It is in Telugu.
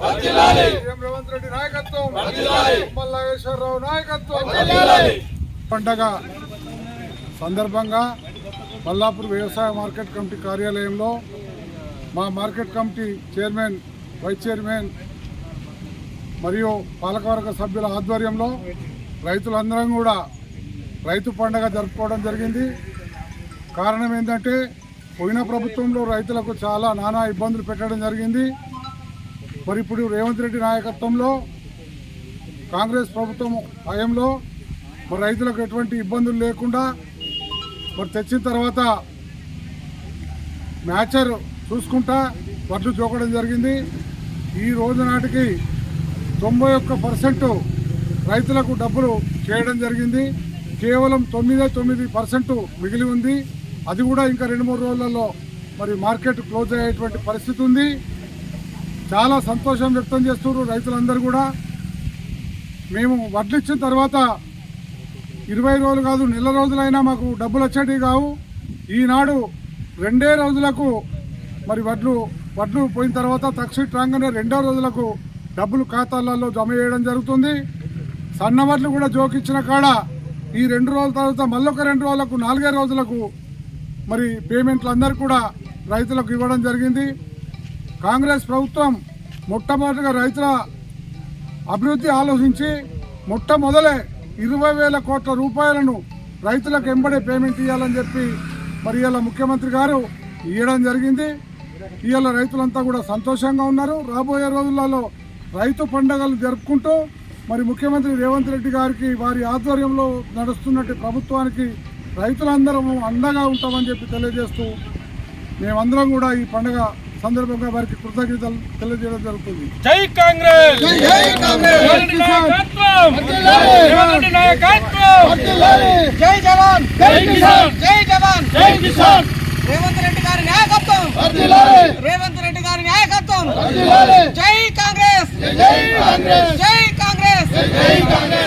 రేవంత్ రెడ్డి నాయకత్వం. నాగేశ్వరరావు నాయకత్వం. పండగ సందర్భంగా మల్లాపూర్ వ్యవసాయ మార్కెట్ కమిటీ కార్యాలయంలో మా market committee chairman vice chairman మరియు పాలకవర్గ సభ్యుల ఆధ్వర్యంలో రైతులందరం కూడా రైతు పండగ జరుపుకోవడం జరిగింది. కారణం ఏంటంటే పోయిన ప్రభుత్వంలో రైతులకు చాలా నానా ఇబ్బందులు పెట్టడం జరిగింది. మరి ఇప్పుడు రేవంత్ రెడ్డి నాయకత్వంలో కాంగ్రెస్ ప్రభుత్వం హయంలో మరి రైతులకు ఎటువంటి ఇబ్బందులు లేకుండా మరి తెచ్చిన తర్వాత మ్యాచర్ చూసుకుంటా వడ్లు జోకడం జరిగింది. ఈ రోజు నాటికి తొంభై ఒక్క పర్సెంట్ రైతులకు డబ్బులు చేయడం జరిగింది. కేవలం తొమ్మిదే తొమ్మిది పర్సెంట్ మిగిలి ఉంది. అది కూడా ఇంకా రెండు మూడు రోజులలో మరి మార్కెట్ క్లోజ్ అయ్యేటువంటి పరిస్థితి ఉంది. చాలా సంతోషం వ్యక్తం చేస్తున్నారు రైతులందరూ కూడా. మేము వడ్లు ఇచ్చిన తర్వాత ఇరవై రోజులు కాదు నెల రోజులైనా మాకు డబ్బులు వచ్చేటివి కావు. ఈనాడు రెండే రోజులకు మరి వడ్లు వడ్లు పోయిన తర్వాత తక్షిట్ రాగానే రెండో రోజులకు డబ్బులు ఖాతాలలో జమ చేయడం జరుగుతుంది. సన్న వడ్లు కూడా జోకిచ్చిన కాడ ఈ రెండు రోజుల తర్వాత మళ్ళొక రెండు రోజులకు నాలుగే రోజులకు మరి పేమెంట్లు అందరు కూడా రైతులకు ఇవ్వడం జరిగింది. కాంగ్రెస్ ప్రభుత్వం మొట్టమొదటిగా రైతుల అభివృద్ధి ఆలోచించి మొట్టమొదలే ఇరవై వేల కోట్ల రూపాయలను రైతులకు ఎంబడే పేమెంట్ ఇవ్వాలని చెప్పి మరి ఇలా ముఖ్యమంత్రి గారు ఇవ్వడం జరిగింది. ఇవాళ రైతులంతా కూడా సంతోషంగా ఉన్నారు. రాబోయే రోజులలో రైతు పండుగలు జరుపుకుంటూ మరి ముఖ్యమంత్రి రేవంత్ రెడ్డి గారికి వారి ఆధ్వర్యంలో నడుస్తున్నట్టు ప్రభుత్వానికి రైతులందరం అండగా ఉంటామని చెప్పి తెలియజేస్తూ మేమందరం కూడా ఈ పండుగ సందర్భంగా వారికి కృతజ్ఞతలు తెలియజేయడం జరుగుతుంది జై కాంగ్రెస్ రేవంత్ రెడ్డి నాయకత్వం రేవంత్ రెడ్డి నాయకత్వం జై జవాన్ జై కిసాన్ జై జవాన్ జై కిసాన్ రేవంత్ రెడ్డి గారి నాయకత్వం రేవంత్ రెడ్డి గారి నాయకత్వం జై కాంగ్రెస్ జై కాంగ్రెస్ జై కాంగ్రెస్ జై కాంగ్రెస్